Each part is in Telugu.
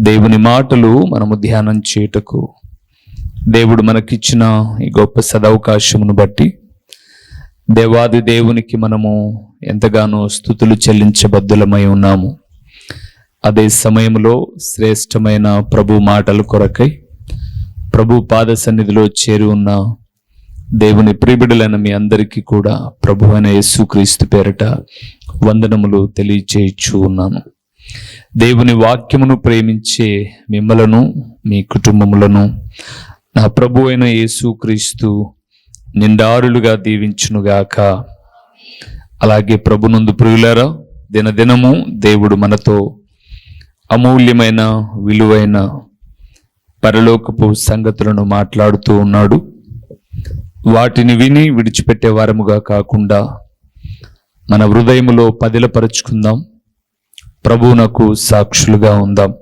దేవుని మాటలు మనము ధ్యానం చేయుటకు. దేవుడు మనకిచ్చిన ఈ గొప్ప సదవకాశమును బట్టి దేవాది దేవునికి మనము ఎంతగానో స్థుతులు చెల్లించబద్దులమై ఉన్నాము. అదే సమయంలో శ్రేష్టమైన ప్రభు మాటల కొరకై ప్రభు పాద సన్నిధిలో చేరి ఉన్న దేవుని ప్రిబిడులైన మీ అందరికీ కూడా ప్రభు అయిన యేసుక్రీస్తు పేరట వందనములు తెలియచేయచ్చు ఉన్నాను. దేవుని వాక్యమును ప్రేమించే మిమ్మలను మీ కుటుంబములను నా ప్రభు అయిన యేసుక్రీస్తు నిండారులుగా దీవించునుగాక. అలాగే ప్రభునందు ప్రియులారా దినదినము దేవుడు మనతో అమూల్యమైన విలువైన పరలోకపు సంగతులను మాట్లాడుతూ ఉన్నాడు. వాటిని విని విడిచిపెట్టే వారముగా కాకుండా మన హృదయములో పదిలపరుచుకుందాం. ప్రభువునకు సాక్షులుగా ఉందాం.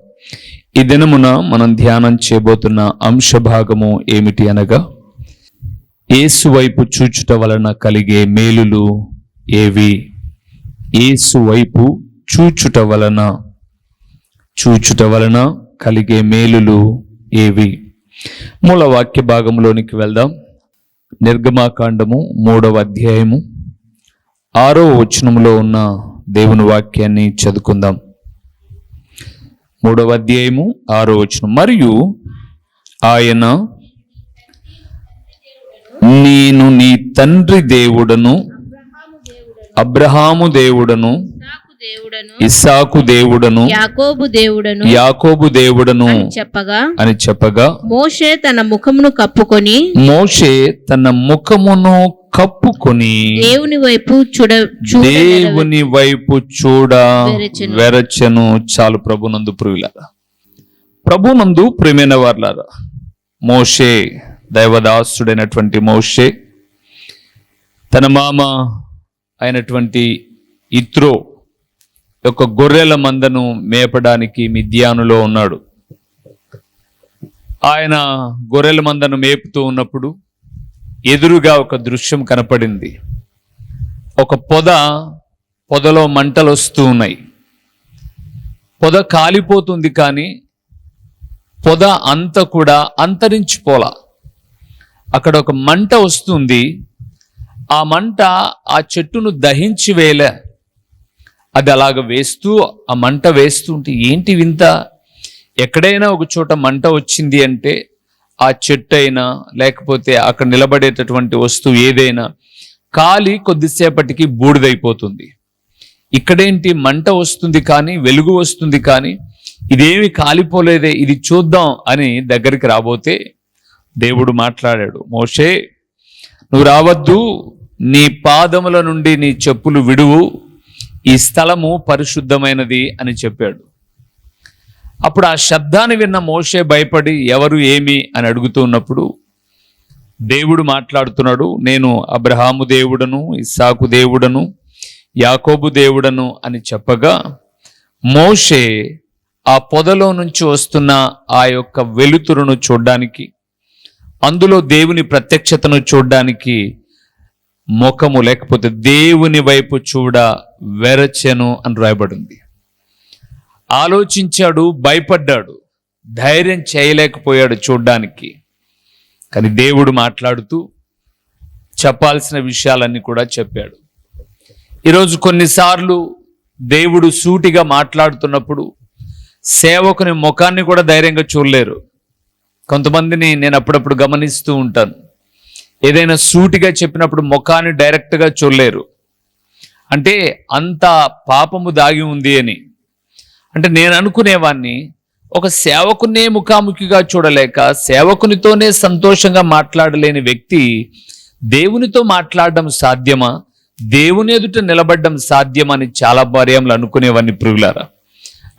ఈ దినమున మనం ధ్యానం చేయబోతున్న అంశ భాగము ఏమిటి అనగా ఏసు వైపు చూచుట వలన కలిగే మేలులు ఏవి? ఏసు వైపు చూచుట వలన చూచుట వలన కలిగే మేలులు ఏవి? మూల వాక్య భాగంలోనికి వెళ్దాం. నిర్గమాకాండము మూడవ అధ్యాయము ఆరో వచనములో ఉన్న దేవుని వాక్యాన్ని చదువుకుందాం. మూడవ అధ్యాయము ఆరో వచనం. మరియు ఆయన నేను నీ తండ్రి దేవుడను అబ్రహాము దేవుడను దేవుడను ఇస్సాకు దేవుడను యాకోబు దేవుడను యాకోబు దేవుడను అని చెప్పగా అని చెప్పగా మోషే తన ముఖమును కప్పుకొని మోషే తన ముఖమును కప్పుకొని దేవుని వైపు చూడ దేవుని వైపు చూడ వెరచెను. చాలు ప్రభునందు ప్రియులారా ప్రభునందు ప్రియమైన వార్లారా మోషే దైవదాసుడైనటువంటి మోషే తన మామ అయినటువంటి ఇత్రో యొక్క గొర్రెల మందను మేపడానికి మిద్యానులో ఉన్నాడు. ఆయన గొర్రెల మందను మేపుతూ ఉన్నప్పుడు ఎదురుగా ఒక దృశ్యం కనపడింది. ఒక పొద పొదలో మంటలు వస్తూ ఉన్నాయి. పొద కాలిపోతుంది కానీ పొద అంత కూడా అంతరించిపోలా. అక్కడ ఒక మంట వస్తుంది. ఆ మంట ఆ చెట్టును దహించి వేయలే. అది అలాగ వేస్తూ ఆ మంట వేస్తుంటే ఏంటి వింత? ఎక్కడైనా ఒక చోట మంట వచ్చింది అంటే ఆ చెట్టు అయినా లేకపోతే అక్కడ నిలబడేటటువంటి వస్తువు ఏదైనా కాలి కొద్దిసేపటికి బూడిదైపోతుంది. ఇక్కడేంటి మంట వస్తుంది కానీ వెలుగు వస్తుంది కానీ ఇదేమి కాలిపోలేదే ఇది చూద్దాం అని దగ్గరికి రాబోతే దేవుడు మాట్లాడాడు మోషే నువ్వు రావద్దు నీ పాదముల నుండి నీ చెప్పులు విడువు ఈ స్థలము పరిశుద్ధమైనది అని చెప్పాడు. అప్పుడు ఆ శబ్దాన్ని విన్న మోషే భయపడి ఎవరు ఏమి అని అడుగుతున్నప్పుడు దేవుడు మాట్లాడుతున్నాడు నేను అబ్రహాము దేవుడను ఇస్సాకు దేవుడను యాకోబు దేవుడను అని చెప్పగా మోషే ఆ పొదలో నుంచి వస్తున్న ఆ యొక్క వెలుతురును చూడ్డానికి అందులో దేవుని ప్రత్యక్షతను చూడ్డానికి ముఖము లేకపోతే దేవుని వైపు చూడ వెరచెను అని రాయబడింది. ఆలోచించాడు భయపడ్డాడు ధైర్యం చేయలేకపోయాడు చూడ్డానికి. కానీ దేవుడు మాట్లాడుతూ చెప్పాల్సిన విషయాలన్నీ కూడా చెప్పాడు. ఈరోజు కొన్నిసార్లు దేవుడు సూటిగా మాట్లాడుతున్నప్పుడు సేవకుని ముఖాన్ని కూడా ధైర్యంగా చూడలేరు. కొంతమందిని నేను అప్పుడప్పుడు గమనిస్తూ ఉంటాను. ఏదైనా సూటిగా చెప్పినప్పుడు ముఖాన్ని డైరెక్ట్గా చూడలేరు. అంటే అంత పాపము దాగి ఉంది అని. అంటే నేను అనుకునేవాన్ని ఒక సేవకునే ముఖాముఖిగా చూడలేక సేవకునితోనే సంతోషంగా మాట్లాడలేని వ్యక్తి దేవునితో మాట్లాడడం సాధ్యమా? దేవుని ఎదుట నిలబడడం సాధ్యమని చాలా భార్యములు అనుకునేవాన్ని ప్రియులారా.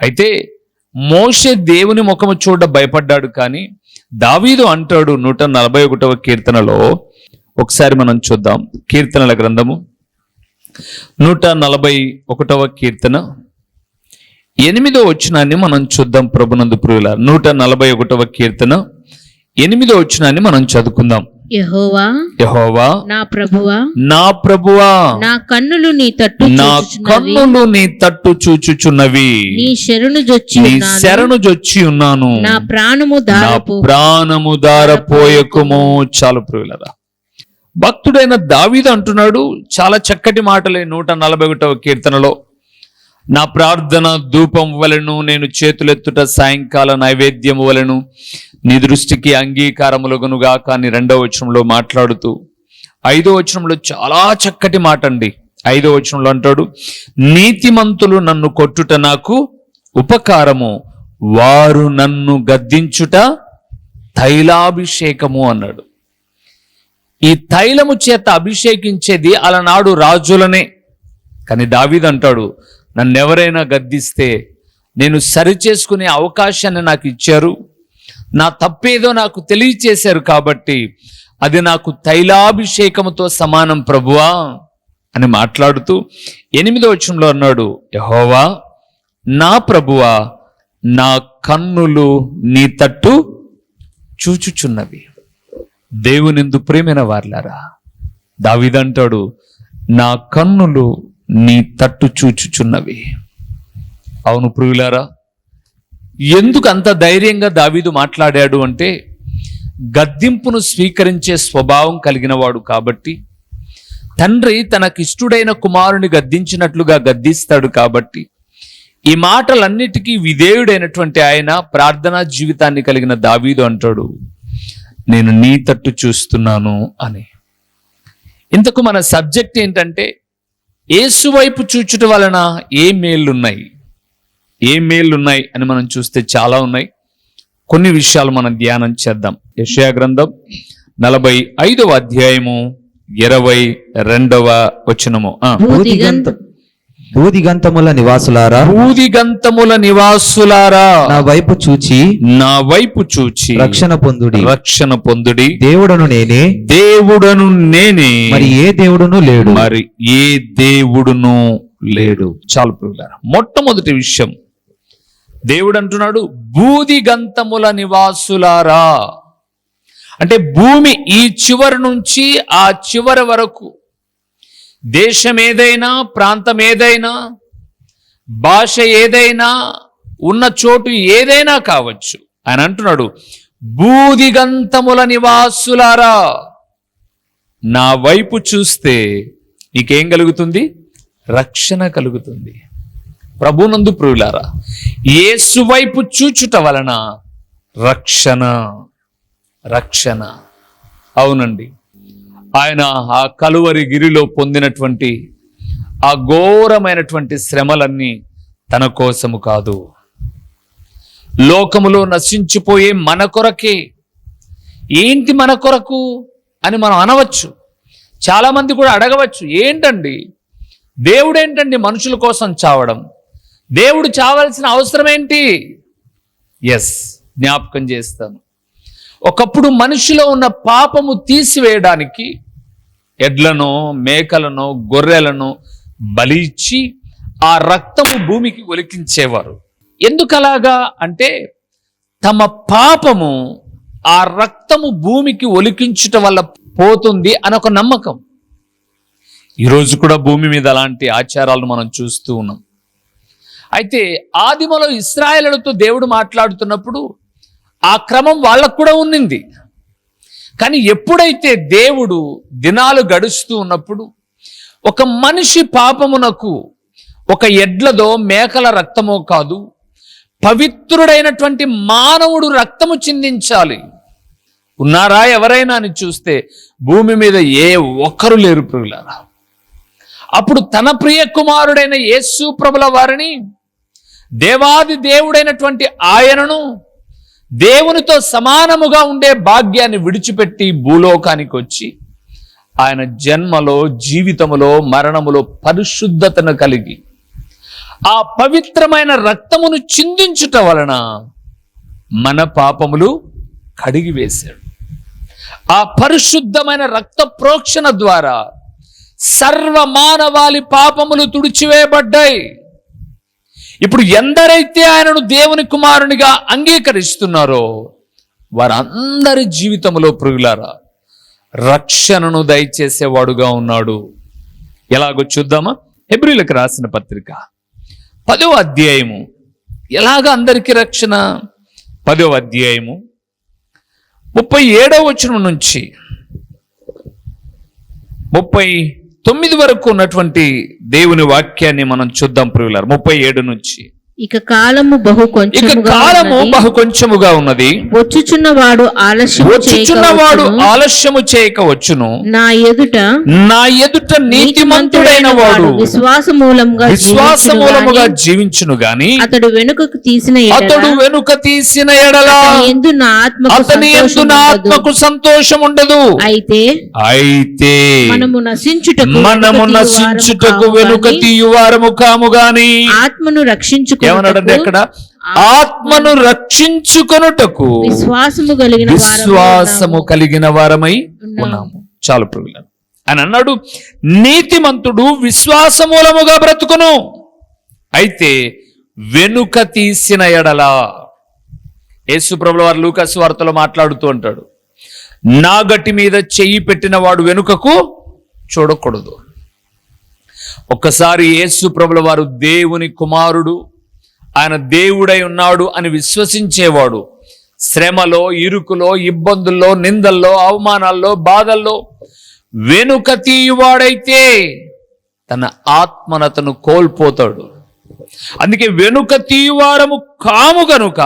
అయితే మోషే దేవుని ముఖము చూడ భయపడ్డాడు కానీ దావీదు అంటాడు నూట నలభై ఒకటవ కీర్తనలో ఒకసారి మనం చూద్దాం కీర్తనల గ్రంథము. నూట నలభై ఒకటవ కీర్తన. ఎనిమిదో వచనాన్ని మనం చూద్దాం ప్రభునందు ప్రియుల. నూట నలభై ఒకటవ కీర్తన. ఎనిమిదో వచనాన్ని మనం చదువుకుందాం. యహోవా యహోవా నా ప్రభువా నా ప్రభువా నా కన్నులు నీ తట్టు నా కన్నులు నీ తట్టు చూచుచున్నవి. నీ శరణు జొచ్చి నీ శరణు జొచ్చి ఉన్నాను. నా ప్రాణము నా దారపు ప్రాణము దారపోయకుము చాలు ప్రియులరా. భక్తుడైన దావీదు అంటున్నాడు చాలా చక్కటి మాటలే నూట నలభై ఒకటవ కీర్తనలో. నా ప్రార్థన ధూపం వలెను నేను చేతులెత్తుట సాయంకాల నైవేద్యము వలెను నీ దృష్టికి అంగీకారములగునుగా కానీ రెండవ వచనంలో మాట్లాడుతూ ఐదో వచనంలో చాలా చక్కటి మాట అండి ఐదో వచనంలో అంటాడు నీతిమంతులు నన్ను కొట్టుట నాకు ఉపకారము వారు నన్ను గద్దించుట తైలాభిషేకము అన్నాడు. ఈ తైలము చేత అభిషేకించేది అలనాడు రాజులనే. కానీ దావీదు అంటాడు నన్నెవరైనా గద్దిస్తే నేను సరిచేసుకునే అవకాశాన్ని నాకు ఇచ్చారు. నా తప్పేదో నాకు తెలియచేశారు కాబట్టి అది నాకు తైలాభిషేకముతో సమానం ప్రభువా అని మాట్లాడుతూ ఎనిమిదో వచనంలో అన్నాడు యహోవా నా ప్రభువా నా కన్నులు నీ తట్టు చూచుచున్నవి. దేవునిందు ప్రేమైన వార్లారా? దావిదంటాడు నా కన్నులు నీ తట్టు చూచుచున్నవి. అవును ప్రియులారా ఎందుకు అంత ధైర్యంగా దావీదు మాట్లాడాడు అంటే గద్దింపును స్వీకరించే స్వభావం కలిగినవాడు కాబట్టి తండ్రి తనకిష్టుడైన కుమారుని గద్దించినట్లుగా గద్దిస్తాడు కాబట్టి ఈ మాటలన్నిటికీ విధేయుడైనటువంటి ఆయన ప్రార్థనా జీవితాన్ని కలిగిన దావీదు అంటాడు. నేను నీ తట్టు చూస్తున్నాను అని. ఇంతకు మన సబ్జెక్ట్ ఏంటంటే ఏసు వైపు చూచుట వలన ఏ మేళ్ళున్నాయి ఏ మేళ్ళున్నాయి అని మనం చూస్తే చాలా ఉన్నాయి. కొన్ని విషయాలు మనం ధ్యానం చేద్దాం. యషయా గ్రంథం నలభై ఐదవ అధ్యాయము ఇరవై రెండవ వచనము. భూదిగంతముల నివాసులారా భూదిగంతముల నివాసులారా నా వైపు చూచి నా వైపు చూచి రక్షణ పొందుడి. రక్షణ పొందుడి. దేవుడను నేనే దేవుడను నేనే. మరి ఏ దేవుడును లేడు. మరి ఏ దేవుడును లేడు. చాలు ప్రియులారా మొట్టమొదటి విషయం. దేవుడు అంటున్నాడు బూదిగంతముల నివాసులారా. అంటే భూమి ఈ చివరి నుంచి ఆ చివరి వరకు దేశం ఏదైనా ప్రాంతం ఏదైనా భాష ఏదైనా ఉన్న చోటు ఏదైనా కావచ్చు. ఆయన అంటున్నాడు బూదిగంతముల నివాసులారా నా వైపు చూస్తే నీకేం కలుగుతుంది? రక్షణ కలుగుతుంది. ప్రభునందు ప్రియులారా యేసు వైపు చూచుట వలన రక్షణ రక్షణ. అవునండి. ఆయన ఆ కలువరి గిరిలో పొందినటువంటి ఆ ఘోరమైనటువంటి శ్రమలన్నీ తన కోసము కాదు. లోకములో నశించిపోయే మన కొరకే. ఏంటి మన కొరకు అని మనం అనవచ్చు. చాలామంది కూడా అడగవచ్చు ఏంటండి? దేవుడేంటండి మనుషుల కోసం చావడం? దేవుడు చావాల్సిన అవసరం ఏంటి ఎస్ జ్ఞాపకం చేస్తాను. ఒకప్పుడు మనిషిలో ఉన్న పాపము తీసివేయడానికి ఎడ్లను మేకలను గొర్రెలను బలి ఇచ్చి ఆ రక్తము భూమికి ఒలికించేవారు. ఎందుకలాగా అంటే తమ పాపము ఆ రక్తము భూమికి ఒలికించుట వల్ల పోతుంది అని ఒక నమ్మకం. ఈరోజు కూడా భూమి మీద అలాంటి ఆచారాలను మనం చూస్తూ ఉన్నాం. అయితే ఆదిమలో ఇస్రాయలతో దేవుడు మాట్లాడుతున్నప్పుడు ఆ క్రమం వాళ్ళకు కూడా ఉన్నింది. కానీ ఎప్పుడైతే దేవుడు దినాలు గడుస్తూ ఉన్నప్పుడు ఒక మనిషి పాపమునకు ఒక ఎడ్లదో మేకల రక్తమో కాదు పవిత్రుడైనటువంటి మానవుడు రక్తము చిందించాలి. ఉన్నారా ఎవరైనా అని చూస్తే భూమి మీద ఏ ఒక్కరు లేరు ప్రియులారా. అప్పుడు తన ప్రియ కుమారుడైన యేసు ప్రభుల వారిని దేవాది దేవుడైనటువంటి ఆయనను దేవునితో సమానముగా ఉండే భాగ్యాన్ని విడిచిపెట్టి భూలోకానికి వచ్చి ఆయన జన్మలో జీవితములో మరణములో పరిశుద్ధతను కలిగి ఆ పవిత్రమైన రక్తమును చిందించుట వలన మన పాపములు కడిగి వేశాడు. ఆ పరిశుద్ధమైన రక్త ప్రోక్షణ ద్వారా సర్వ మానవాళి పాపములు తుడిచివేయబడ్డాయి. ఇప్పుడు ఎందరైతే ఆయనను దేవుని కుమారునిగా అంగీకరిస్తున్నారో వారందరి జీవితంలో ప్రియులారా రక్షణను దయచేసేవాడుగా ఉన్నాడు. ఎలాగో చూద్దామా? హెబ్రిలకు రాసిన పత్రిక పదో అధ్యాయము. ఎలాగ అందరికీ రక్షణ? పదో అధ్యాయము ముప్పై ఏడవ వచనం నుంచి. ముప్పై తొమ్మిది వరకు ఉన్నటువంటి దేవుని వాక్యాన్ని మనం చూద్దాం ప్రియులారు. ముప్పై ఏడు నుంచి. ఇక కాలము బహు కొంచెముగా కాలము. బహు కొంచెముగా ఉన్నది వచ్చుచున్నవాడు ఆలస్యం వచ్చుచున్నవాడు. ఆలస్యము చేయక వచ్చును నా ఎదుట నా ఎదుట నీతిమంతుడైన వాడు విశ్వాస మూలంగా విశ్వాస మూలముగా గాని జీవించును గాని అతడు వెనుకకు తీసిన అతడు వెనుక తీసిన ఎడలా యందు నా ఆత్మకు అతని ఎందు సంతోషం నా ఉండదు. ఆత్మకు సంతోషం ఉండదు అయితే అయితే మనము నశించుటకు మనము నశించుటకు వెనుక తీయువారము కాము గాని ఆత్మను రక్షించుకున్నటకు ఏమన్నాడంటే అక్కడ? ఆత్మను రక్షించుకొనుటకు విశ్వాసము కలిగిన వారమై విశ్వాసము ఉన్నాము. కలిగిన వారమై ఉన్నాము. చాలు ప్రభులను అని అన్నాడు. నీతిమంతుడు విశ్వాస మూలముగా బ్రతుకును. అయితే వెనుక తీసిన ఎడలా యేసు ప్రభుల వారు లూకాసు వార్తలో మాట్లాడుతూ అంటాడు. నా గట్టి మీద చెయ్యి పెట్టిన వాడు వెనుకకు చూడకూడదు. ఒక్కసారి యేసు ప్రభుల వారు దేవుని కుమారుడు ఆయన దేవుడై ఉన్నాడు అని విశ్వసించేవాడు. శ్రమలో ఇరుకులో ఇబ్బందుల్లో నిందల్లో అవమానాల్లో బాధల్లో వెనుక తీయువాడైతే తన ఆత్మనతను కోల్పోతాడు. అందుకే వెనుక తీయువారము కాము గనుక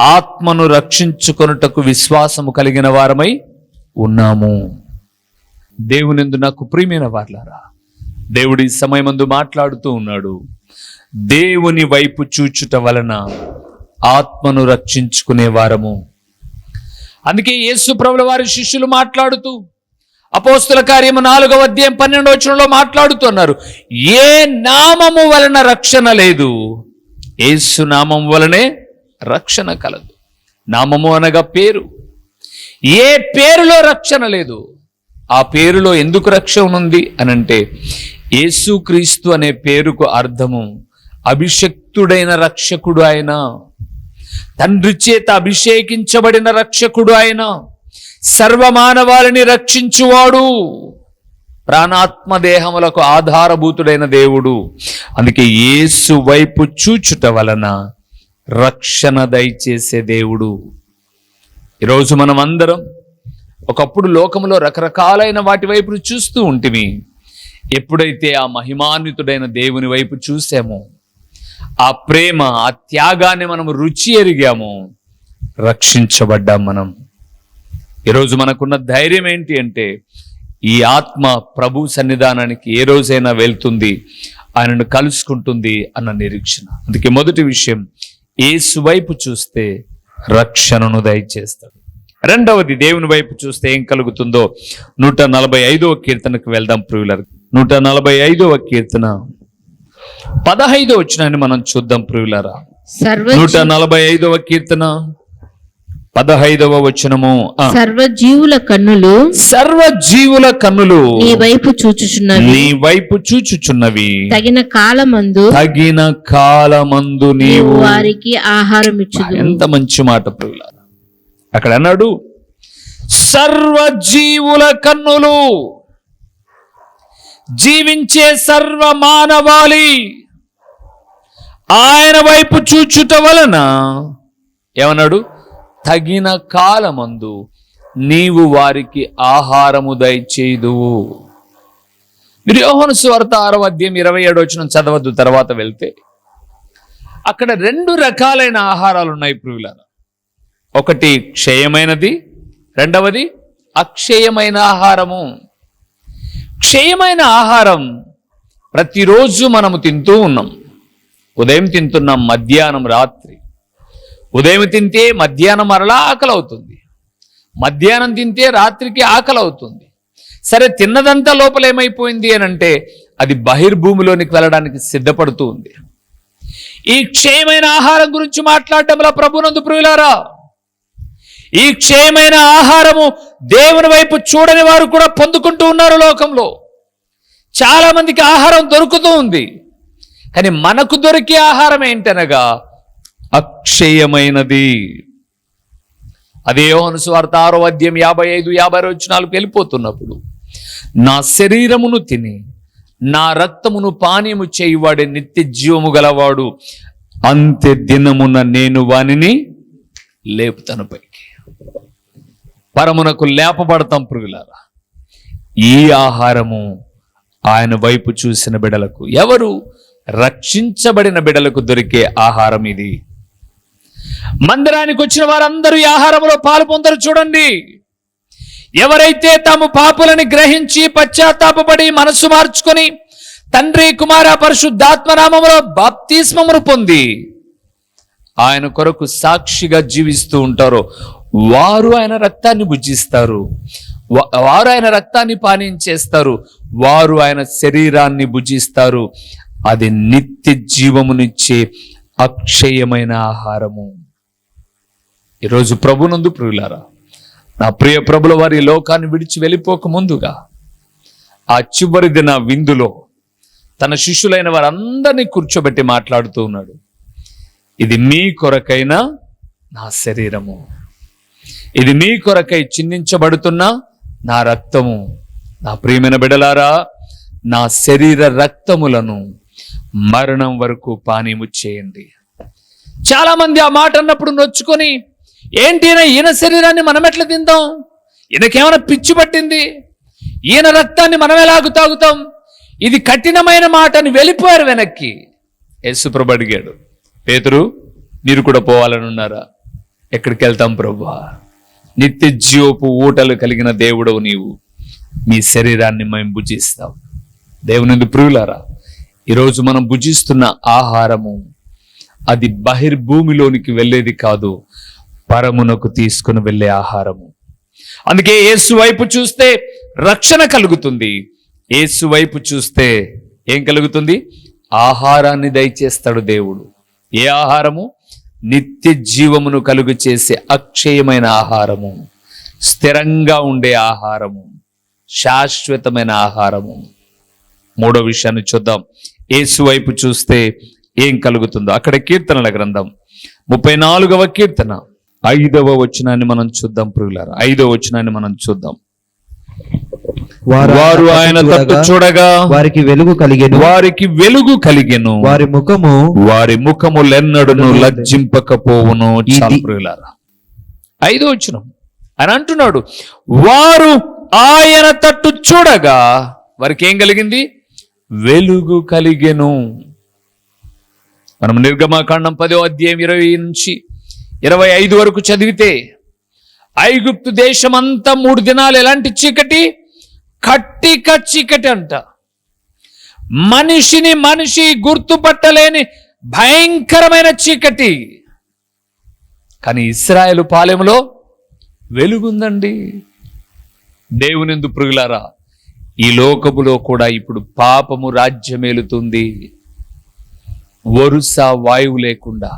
ఆత్మను రక్షించుకొనుటకు విశ్వాసము కలిగిన వారమై ఉన్నాము. దేవునిందు నాకు ప్రియమైన వార్లారా దేవుడి సమయమందు మాట్లాడుతూ ఉన్నాడు. దేవుని వైపు చూచుట వలన ఆత్మను రక్షించుకునే వారము. అందుకే యేసు ప్రభుల వారి శిష్యులు మాట్లాడుతూ అపోస్తుల కార్యము నాలుగవ అధ్యాయం పన్నెండవ వచనంలో మాట్లాడుతున్నారు. ఏ నామము వలన రక్షణ లేదు? యేసు నామం వలనే రక్షణ కలదు. నామము అనగా పేరు. ఏ పేరులో రక్షణ లేదు? ఆ పేరులో ఎందుకు రక్షణ ఉంది అనంటే యేసుక్రీస్తు అనే పేరుకు అర్థము అభిషక్తుడైన రక్షకుడు ఆయన. తండ్రి చేత అభిషేకించబడిన రక్షకుడు ఆయన. సర్వమానవాళిని రక్షించువాడు. ప్రాణాత్మ దేహములకు ఆధారభూతుడైన దేవుడు. అందుకే యేసు వైపు చూచుట వలన రక్షణ దయచేసే దేవుడు. ఈరోజు మనం అందరం ఒకప్పుడు లోకములో రకరకాలైన వాటి వైపు చూస్తూ ఉంటిమి. ఎప్పుడైతే ఆ మహిమాన్వితుడైన దేవుని వైపు చూసామో ఆ ప్రేమ ఆ త్యాగాన్ని మనం రుచి ఎరిగాము రక్షించబడ్డాం మనం. ఈరోజు మనకున్న ధైర్యం ఏంటి అంటే ఈ ఆత్మ ప్రభు సన్నిధానానికి ఏ రోజైనా వెళ్తుంది ఆయనను కలుసుకుంటుంది అన్న నిరీక్షణ. అందుకే మొదటి విషయం ఏసు వైపు చూస్తే రక్షణను దయచేస్తాడు. రెండవది దేవుని వైపు చూస్తే ఏం కలుగుతుందో నూట నలభై ఐదవ కీర్తనకు వెళ్దాం ప్రియులర్. నూట నలభై ఐదవ కీర్తన. పదహైదో వచ్చినాన్ని మనం చూద్దాం ప్రియులరా. సర్వ నూట నలభై ఐదవ కీర్తన పదహైదవ వచనము. సర్వజీవుల కన్నులు సర్వ జీవుల కన్నులు నీ వైపు చూచుచున్నవి. నీ వైపు చూచుచున్నవి. తగిన కాలమందు తగిన కాలమందు నీవు వారికి ఆహారం ఇచ్చుదు ఎంత మంచి మాట ప్రియుల అక్కడ అన్నాడు సర్వ జీవుల కన్నులు జీవించే సర్వ మానవాళి ఆయన వైపు చూచుట వలన ఏమన్నాడు? తగిన కాలమందు నీవు వారికి ఆహారము దయచేదు మీరు యోహను స్వార్త ఆరవ అధ్యాయం ఇరవై ఏడు వచ్చిన చదవద్దు తర్వాత వెళ్తే. అక్కడ రెండు రకాలైన ఆహారాలు ఉన్నాయి ప్రియులారా. ఒకటి క్షయమైనది రెండవది అక్షయమైన ఆహారము. క్షయమైన ఆహారం ప్రతిరోజు మనము తింటూ ఉన్నాం. ఉదయం తింటున్నాం మధ్యాహ్నం రాత్రి. ఉదయం తింటే మధ్యాహ్నం మరలా ఆకలి అవుతుంది మధ్యాహ్నం తింటే రాత్రికి ఆకలి అవుతుంది సరే తిన్నదంతా లోపల ఏమైపోయింది అని అంటే అది బహిర్భూమిలోనికి వెళ్ళడానికి సిద్ధపడుతూ ఉంది. ఈ క్షయమైన ఆహారం గురించి మాట్లాడటంలో ప్రభునందు ప్రియులారా ఈ క్షయమైన ఆహారము దేవుని వైపు చూడని వారు కూడా పొందుకుంటూ ఉన్నారు లోకంలో. చాలా మందికి ఆహారం దొరుకుతూ ఉంది. కానీ మనకు దొరికే ఆహారం ఏంటనగా అక్షయమైనది. అదే అనుస్వార్త ఆరో అధ్యయం యాభై ఐదు యాభై నాలుగు వెళ్ళిపోతున్నప్పుడు నా శరీరమును తిని నా రక్తమును పానీయము చేయువాడే నిత్య జీవము గలవాడు అంత్య దినమున నేను వానిని లేపుతాను పరమునకు లేపబడతాం పురుగులారా ఈ ఆహారము ఆయన వైపు చూసిన బిడలకు ఎవరు రక్షించబడిన బిడలకు దొరికే ఆహారం ఇది. మందిరానికి వచ్చిన వారందరూ ఈ ఆహారంలో పాలు పొందరు చూడండి. ఎవరైతే తాము పాపులని గ్రహించి పశ్చాత్తాపడి మనసు మార్చుకొని తండ్రి కుమార పరిశుద్ధాత్మనామములో బాప్తిస్మమును పొంది ఆయన కొరకు సాక్షిగా జీవిస్తూ ఉంటారో వారు ఆయన రక్తాన్ని భుజిస్తారు. వారు ఆయన రక్తాన్ని పానీయం చేస్తారు వారు ఆయన శరీరాన్ని భుజిస్తారు. అది నిత్య జీవమునిచ్చే అక్షయమైన ఆహారము. ఈరోజు ప్రభునందు ప్రియులారా నా ప్రియ ప్రభుల వారి లోకాన్ని విడిచి వెళ్ళిపోక ముందుగా ఆ చివరి దిన విందులో తన శిష్యులైన వారందరినీ కూర్చోబెట్టి మాట్లాడుతూ ఉన్నాడు. ఇది మీ కొరకైనా నా శరీరము. ఇది మీ కొరకై చిందించబడుతున్న నా రక్తము. నా ప్రియమైన బిడలారా నా శరీర రక్తములను మరణం వరకు పానీము చేయండి. చాలామంది ఆ మాట అన్నప్పుడు నొచ్చుకొని ఏంటి ఈయన ఈయన శరీరాన్ని మనం ఎట్లా తిందాం? ఈయనకేమైనా పిచ్చి పట్టింది? ఈయన రక్తాన్ని మనం ఎలాగ తాగుతాం? ఇది కఠినమైన మాట అని వెళ్ళిపోయారు వెనక్కి. యేసుప్రభు అడిగాడు పేతురు మీరు కూడా పోవాలని ఉన్నారా ఎక్కడికి వెళ్తాం ప్రభా? నిత్య జీవపు ఊటలు కలిగిన దేవుడవు నీవు. మీ శరీరాన్ని మేము భుజిస్తాం. దేవుని ప్రియులారా ఈరోజు మనం భుజిస్తున్న ఆహారము అది బహిర్భూమిలోనికి వెళ్ళేది కాదు పరమునకు తీసుకుని వెళ్ళే ఆహారము. అందుకే యేసు వైపు చూస్తే రక్షణ కలుగుతుంది. యేసు వైపు చూస్తే ఏం కలుగుతుంది? ఆహారాన్ని దయచేస్తాడు దేవుడు. ఏ ఆహారము? నిత్య జీవమును కలుగు చేసే అక్షయమైన ఆహారము స్థిరంగా ఉండే ఆహారము శాశ్వతమైన ఆహారము. మూడో విషయాన్ని చూద్దాం. ఏసు వైపు చూస్తే ఏం కలుగుతుందో. అక్కడ కీర్తనల గ్రంథం. ముప్పై నాలుగవ కీర్తన. ఐదవ వచనాన్ని మనం చూద్దాం ప్రియులారా. ఐదవ వచనాన్ని మనం చూద్దాం. వారు ఆయన తట్టు చూడగా వారికి వెలుగు కలిగెను. వారికి వెలుగు కలిగెను. వారి ముఖము వారి ముఖములెన్నడును లజ్జింపకపోవును ఇది- చాలు ప్రియులారా. ఐదో వచనం. అని అంటున్నాడు వారు ఆయన తట్టు చూడగా వారికి ఏం కలిగింది? వెలుగు కలిగెను. మనం నిర్గమాకాండం పదో అధ్యాయం ఇరవై నుంచి ఇరవై ఐదు వరకు చదివితే ఐగుప్తు దేశమంతా మూడు దినాలు ఎలాంటి చీకటి? కట్టిక చీకటి అంట. మనిషిని మనిషి గుర్తుపట్టలేని భయంకరమైన చీకటి. కానీ ఇస్రాయేలు పాలెంలో వెలుగుందండి. దేవునిందు పురుగులారా ఈ లోకములో కూడా ఇప్పుడు పాపము రాజ్యమేలుతుంది. వరుస వాయువు లేకుండా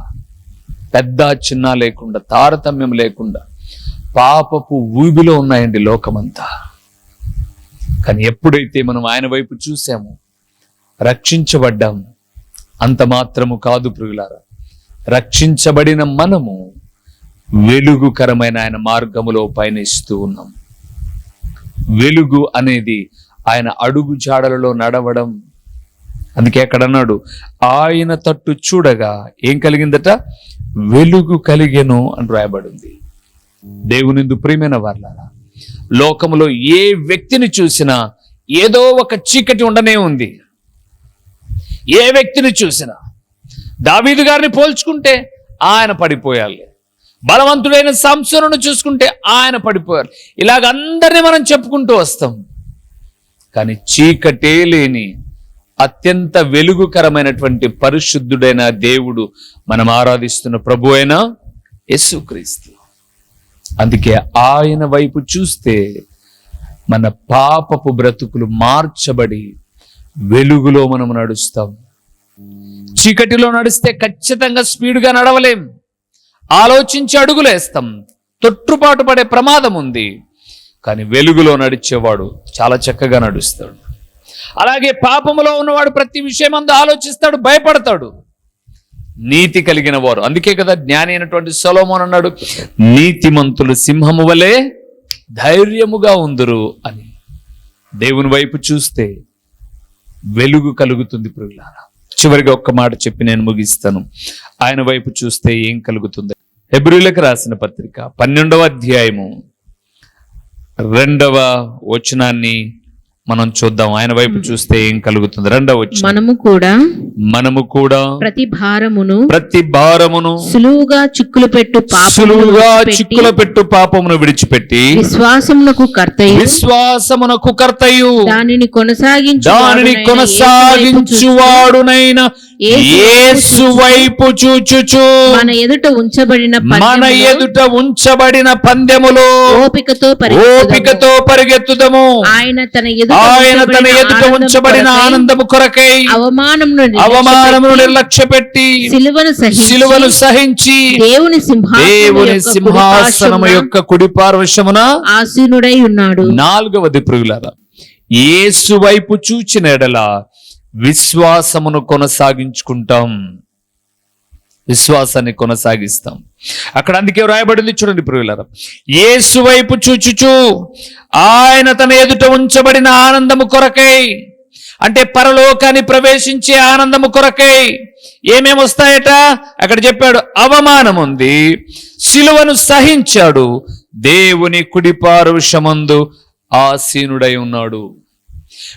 పెద్ద చిన్న లేకుండా తారతమ్యం లేకుండా పాపపు ఊబిలో ఉన్నాయండి లోకమంతా. కానీ ఎప్పుడైతే మనం ఆయన వైపు చూసామో రక్షించబడ్డాము. అంత మాత్రము కాదు ప్రియులారా. రక్షించబడిన మనము వెలుగుకరమైన ఆయన మార్గములో పయనిస్తూ ఉన్నాం. వెలుగు అనేది ఆయన అడుగు జాడలలో నడవడం. అందుకే అక్కడ అన్నాడు ఆయన తట్టు చూడగా ఏం కలిగిందట? వెలుగు కలిగెను అని రాయబడింది. దేవునిందు ప్రియమైన వర్లారా లోకములో ఏ వ్యక్తిని చూసినా ఏదో ఒక చీకటి ఉండనే ఉంది. ఏ వ్యక్తిని చూసినా దావీదు గారిని పోల్చుకుంటే ఆయన పడిపోయాలి. బలవంతుడైన సంసోనును చూసుకుంటే ఆయన పడిపోయారు ఇలాగ అందరినీ మనం చెప్పుకుంటూ వస్తాం. కానీ చీకటే లేని అత్యంత వెలుగుకరమైనటువంటి పరిశుద్ధుడైన దేవుడు మనం ఆరాధిస్తున్న ప్రభు అయిన యేసుక్రీస్తు. అందుకే ఆయన వైపు చూస్తే మన పాపపు బ్రతుకులు మార్చబడి వెలుగులో మనం నడుస్తాం. చీకటిలో నడిస్తే ఖచ్చితంగా స్పీడ్గా నడవలేం. ఆలోచించి అడుగులేస్తాం. తొట్టుపాటు పడే ప్రమాదం ఉంది. కానీ వెలుగులో నడిచేవాడు చాలా చక్కగా నడుస్తాడు. అలాగే పాపములో ఉన్నవాడు ప్రతి విషయం అందు ఆలోచిస్తాడు భయపడతాడు. నీతి కలిగిన వారు. అందుకే కదా జ్ఞాని అయినటువంటి సొలోమోన్ అన్నాడు నీతిమంతులు సింహము వలె ధైర్యముగా ఉందురు అని. దేవుని వైపు చూస్తే వెలుగు కలుగుతుంది ప్రియులారా. చివరిగా ఒక్క మాట చెప్పి నేను ముగిస్తాను. ఆయన వైపు చూస్తే ఏం కలుగుతుంది? హెబ్రిలకు రాసిన పత్రిక పన్నెండవ అధ్యాయము రెండవ వచనాన్ని మనం చూద్దాం. ఆయన వైపు చూస్తే ఏం కలుగుతుంది? రెండవ మనము కూడా మనము కూడా ప్రతి భారమును ప్రతి భారమును సులువుగా చిక్కులు పెట్టు సులువుగా చిక్కుల పెట్టు పాపమును విడిచిపెట్టి విశ్వాసమునకు కర్తయు. విశ్వాసమునకు కర్తయు. దానిని కొనసాగించు దానిని కొనసాగించువాడునైన యేసు వైపు చూచుచు. మన ఎదుట ఉంచబడిన మన ఎదుట ఉంచబడిన పందెములో ఓపికతో పరిగెత్తుదము. ఓపికతో పరిగెత్తుదము. ఆయన తన ఎదుట ఆయన తన ఎదుట ఆనందము ఉంచబడిన కొరకై ఆనందము కొరకై అవమానమును అవమానమును నిర్లక్ష్య పెట్టి సిలువను సహించి శిలువను సహించి దేవుని సింహాసనము దేవుని యొక్క సింహాసనము యొక్క కుడి పార్వశమున ఆసీనుడై ఉన్నాడు. నాలుగవది ప్రియులారా యేసు వైపు చూచిన ఎడల విశ్వాసమును కొనసాగించుకుంటాం. విశ్వాసాన్ని కొనసాగిస్తాం. అక్కడ అందుకే వ్రాయబడింది చూడండి ప్రియులర. యేసు వైపు చూచుచు ఆయన తన ఎదుట ఉంచబడిన ఆనందము కొరకై అంటే పరలోకాన్ని ప్రవేశించే ఆనందము కొరకై ఏమేమి వస్తాయట? అక్కడ చెప్పాడు అవమానం ఉంది శిలువను సహించాడు దేవుని కుడిపారుషమందు ఆసీనుడై ఉన్నాడు.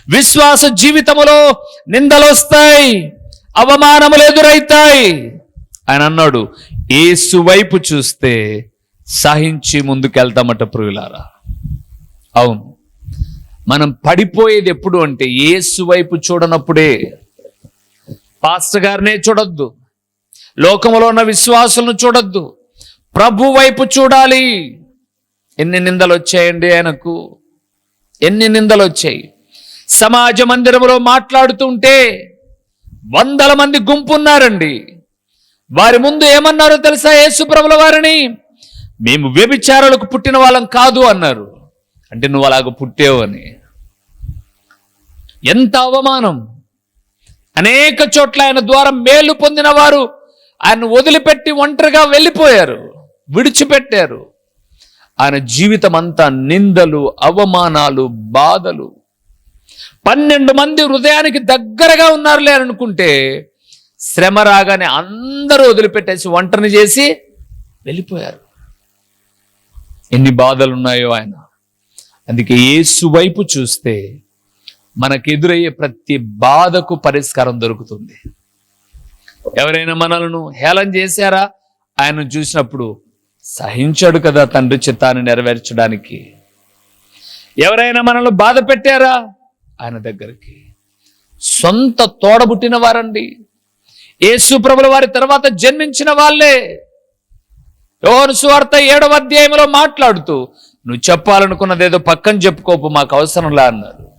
విశ్వాస జీవితములో నిందలు వస్తాయి అవమానములు ఎదురైతాయి. ఆయన అన్నాడు ఏసు వైపు చూస్తే సహించి ముందుకెళ్తామట ప్రియులారా. అవును మనం పడిపోయేది ఎప్పుడు అంటే ఏసు వైపు చూడనప్పుడే. పాస్టర్ గారినే చూడొద్దు లోకములో ఉన్న విశ్వాసులను చూడొద్దు ప్రభు వైపు చూడాలి. ఎన్ని నిందలు వచ్చాయండి ఆయనకు? ఎన్ని నిందలు వచ్చాయి? సమాజ మందిరంలో మాట్లాడుతుంటే వందల మంది గుంపు ఉన్నారండి వారి ముందు ఏమన్నారో తెలుసా? యేసుప్రభుల వారిని మేము వ్యభిచారాలకు పుట్టిన వాళ్ళం కాదు అన్నారు. అంటే నువ్వు అలాగ పుట్టావు అని. ఎంత అవమానం. అనేక చోట్ల ఆయన ద్వారా మేలు పొందిన వారు ఆయన వదిలిపెట్టి ఒంటరిగా వెళ్ళిపోయారు విడిచిపెట్టారు. ఆయన జీవితం అంతా నిందలు అవమానాలు బాధలు పన్నెండు మంది హృదయానికి దగ్గరగా ఉన్నారులే అని అనుకుంటే శ్రమ రాగానే అందరూ వదిలిపెట్టేసి వంటని చేసి వెళ్ళిపోయారు. ఎన్ని బాధలు ఉన్నాయో ఆయన. అందుకే యేసు వైపు చూస్తే మనకు ఎదురయ్యే ప్రతి బాధకు పరిష్కారం దొరుకుతుంది. ఎవరైనా మనలను హేళన చేశారా? ఆయన చూసినప్పుడు సహించాడు కదా తండ్రి చిత్తాన్ని నెరవేర్చడానికి. ఎవరైనా మనల్ని బాధ పెట్టారా ఆయన దగ్గరికి. సొంత తోడబుట్టిన వారండి. యేసు ప్రభుల వారి తర్వాత జన్మించిన వాళ్ళే. యోహాను సువార్త ఏడవ అధ్యాయంలో మాట్లాడుతూ నువ్వు చెప్పాలనుకున్నదేదో పక్కన చెప్పుకోపు మాకు అవసరంలా అన్నారు.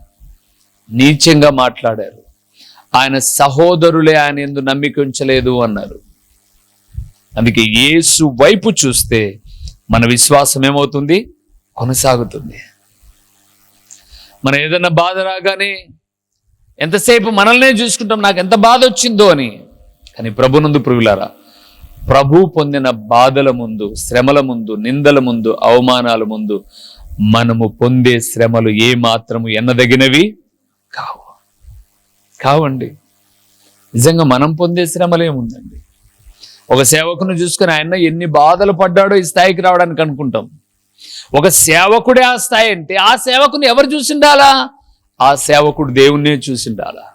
నీచంగా మాట్లాడారు. ఆయన సహోదరులే ఆయన ఎందు నమ్మిక ఉంచలేదు అన్నారు. అందుకే యేసు వైపు చూస్తే మన విశ్వాసం ఏమవుతుంది కొనసాగుతుంది. మనం ఏదైనా బాధ రాగానే ఎంతసేపు మనల్నే చూసుకుంటాం నాకు ఎంత బాధ వచ్చిందో అని. కానీ ప్రభునందు పురుగులారా ప్రభు పొందిన బాధల ముందు శ్రమల ముందు నిందల ముందు అవమానాల ముందు మనము పొందే శ్రమలు ఏ మాత్రము ఎన్నదగినవి కావు. కావండి. నిజంగా మనం పొందే శ్రమలు ఏముందండి ఒక సేవకుని చూసుకుని ఆయన ఎన్ని బాధలు పడ్డాడో ఈ స్థాయికి రావడానికి అనుకుంటాం. ఒక సేవకుడే ఆ స్థాయి అంటే ఆ సేవకుని ఎవరు చూసిండాలా? ఆ సేవకుడు దేవుణ్ణే చూసిండాలా?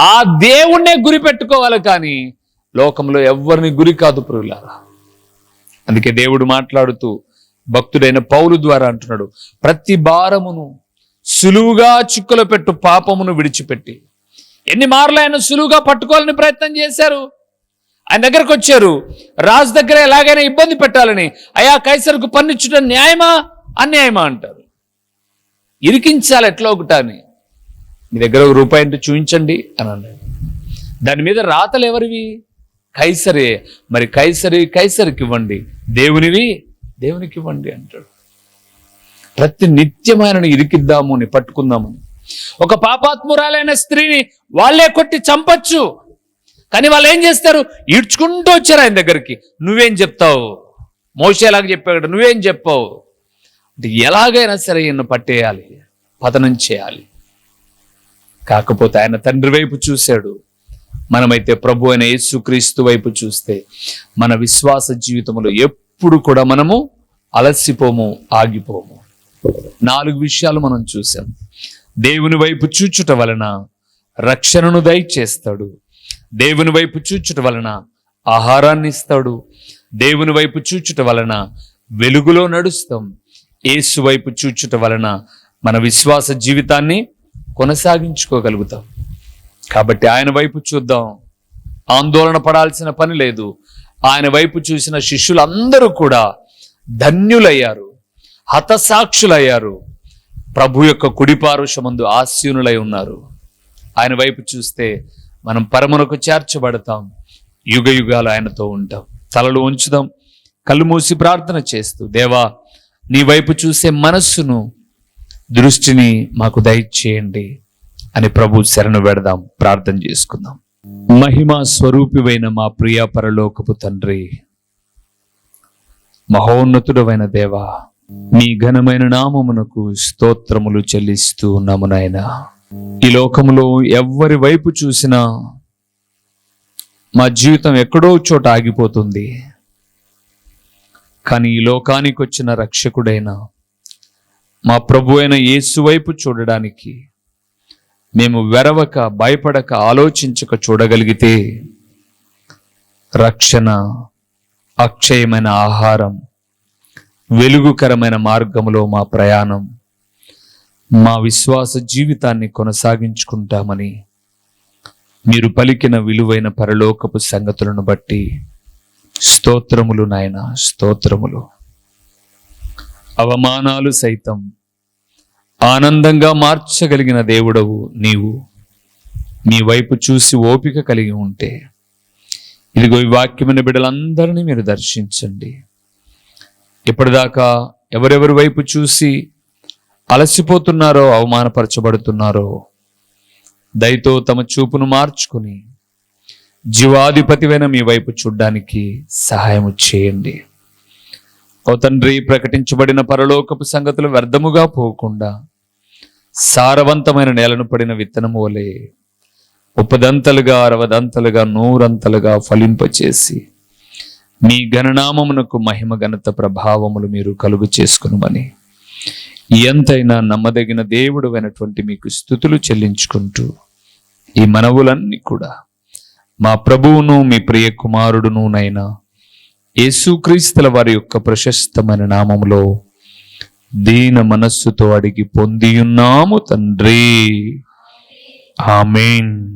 ఆ దేవుణ్ణే గురి పెట్టుకోవాలి కానీ లోకంలో ఎవరిని గురి కాదు పురుగులారా అందుకే దేవుడు మాట్లాడుతూ భక్తుడైన పౌలు ద్వారా అంటున్నాడు ప్రతి భారమును సులువుగా చిక్కులో పెట్టు పాపమును విడిచిపెట్టి. ఎన్ని మార్లు ఆయన సులువుగా పట్టుకోవాలని ప్రయత్నం చేశారు. ఆయన దగ్గరకు వచ్చారు. రాజు దగ్గర ఎలాగైనా ఇబ్బంది పెట్టాలని. అయా కైసరుకు పన్నిచ్చుట న్యాయమా? అన్యాయమా అంటారు. ఇరికించాలి ఎట్లా ఒకటాని మీ దగ్గర ఒక రూపాయి అంటే చూపించండి అని అన్నాడు. దాని మీద రాతలు ఎవరివి? కైసరే. మరి కైసరి కైసరికి ఇవ్వండి. దేవునివి? దేవునికి ఇవ్వండి అంటాడు. ప్రతి నిత్యమైనను ఇరికిద్దాము అని పట్టుకుందామని ఒక పాపాత్మురాలైన స్త్రీని వాళ్ళే కొట్టి చంపచ్చు. కానీ వాళ్ళు ఏం చేస్తారు? ఈడ్చుకుంటూ వచ్చారు ఆయన దగ్గరికి. నువ్వేం చెప్తావు? మోసేలాగా చెప్పాడు నువ్వేం చెప్పావు? అంటే ఎలాగైనా సరే ఈయన పట్టేయాలి పతనం చేయాలి. కాకపోతే ఆయన తండ్రి వైపు చూశాడు. మనమైతే ప్రభు అయిన యేసుక్రీస్తు వైపు చూస్తే మన విశ్వాస జీవితంలో ఎప్పుడు కూడా మనము అలసిపోము ఆగిపోము. నాలుగు విషయాలు మనం చూసాం దేవుని వైపు చూచుట వలన రక్షణను దయచేస్తాడు. దేవుని వైపు చూచుట వలన ఆహారాన్ని ఇస్తాడు. దేవుని వైపు చూచుట వలన వెలుగులో నడుస్తాం. యేసు వైపు చూచుట వలన మన విశ్వాస జీవితాన్ని కొనసాగించుకోగలుగుతాం. కాబట్టి ఆయన వైపు చూద్దాం. ఆందోళన పడాల్సిన పని లేదు. ఆయన వైపు చూసిన శిష్యులందరూ కూడా ధన్యులయ్యారు. హతసాక్షులయ్యారు. ప్రభు యొక్క కుడిపారుషమందు ఆస్యూనులై ఉన్నారు. ఆయన వైపు చూస్తే మనం పరమునకు చేర్చబడతాం. యుగ యుగాలు ఆయనతో ఉంటాం. తలలు ఉంచుదాం. కళ్ళు మూసి ప్రార్థన చేస్తూ దేవా నీ వైపు చూసే మనస్సును దృష్టిని మాకు దయచేయండి అని ప్రభు శరణు పెడదాం. ప్రార్థన చేసుకుందాం. మహిమా స్వరూపివైన మా ప్రియ పరలోకపు తండ్రి మహోన్నతుడమైన దేవా మీ ఘనమైన నామమునకు స్తోత్రములు చెల్లిస్తూ ఉన్నాము ఈ లోకములో ఎవరి వైపు చూసినా మా జీవితం ఎక్కడో చోట ఆగిపోతుంది. కానీ ఈ లోకానికి వచ్చిన రక్షకుడైన మా ప్రభు అయిన యేసు వైపు చూడడానికి మేము వెరవక భయపడక ఆలోచించక చూడగలిగితే రక్షణ అక్షయమైన ఆహారం వెలుగుకరమైన మార్గములో మా ప్రయాణం మా విశ్వాస జీవితాన్ని కొనసాగించుకుంటామని మీరు పలికిన విలువైన పరలోకపు సంగతులను బట్టి స్తోత్రములు నాయన స్తోత్రములు. అవమానాలు సైతం ఆనందంగా మార్చగలిగిన దేవుడవు నీవు. మీ వైపు చూసి ఓపిక కలిగి ఉంటే ఇదిగో ఈ వాక్యమైన బిడ్డలందరినీ మీరు దర్శించండి. ఇప్పటిదాకా ఎవరెవరి వైపు చూసి అలసిపోతున్నారో అవమానపరచబడుతున్నారో దయతో తమ చూపును మార్చుకుని జీవాధిపతివైన మీ వైపు చూడ్డానికి సహాయం చేయండి. ఓ తండ్రి ప్రకటించబడిన పరలోకపు సంగతులు వ్యర్థముగా పోకుండా సారవంతమైన నేలను పడిన విత్తనము వలె ఉపదంతలుగా అరవదంతలుగా నూరంతలుగా ఫలింపచేసి మీ గణనామమునకు మహిమ ఘనత ప్రభావములు మీరు కలుగు చేసుకునమని ఎంతైనా నమ్మదగిన దేవుడు అయినటువంటి మీకు స్థుతులు చెల్లించుకుంటూ ఈ మనవులన్నీ కూడా మా ప్రభువును మీ ప్రియ కుమారుడునునైనా యేసుక్రీస్తుల వారి యొక్క ప్రశస్తమైన నామములో దీన మనస్సుతో అడిగి పొందియున్నాము తండ్రి. ఆమెన్.